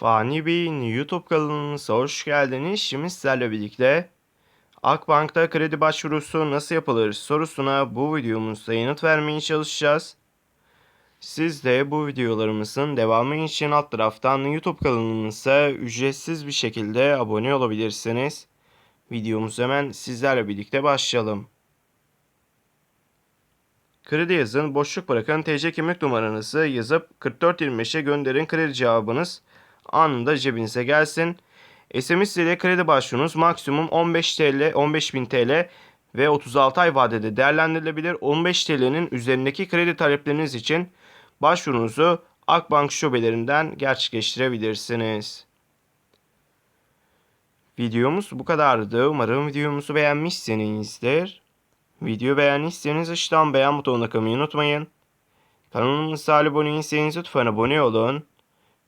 Fani Bey'in YouTube kanalımıza hoş geldiniz. Şimdi sizlerle birlikte Akbank'ta kredi başvurusu nasıl yapılır sorusuna bu videomuzda yanıt vermeye çalışacağız. Siz de bu videolarımızın devamı için alt taraftan YouTube kanalımıza ücretsiz bir şekilde abone olabilirsiniz. Videomuz hemen sizlerle birlikte başlayalım. Kredi yazın, boşluk bırakın, TC kimlik numaranızı yazıp 4425'e gönderin kredi cevabınız anında cebinize gelsin. SMS ile kredi başvurunuz maksimum 15 TL, 15.000 TL ve 36 ay vadede değerlendirilebilir. 15 TL'nin üzerindeki kredi talepleriniz için başvurunuzu Akbank şubelerinden gerçekleştirebilirsiniz. Videomuz bu kadardı. Umarım videomuzu beğenmişsinizdir. Video beğendiyseniz aşağıdan beğen butonuna kılmayı unutmayın. Kanalımıza abone değilseniz lütfen abone olun.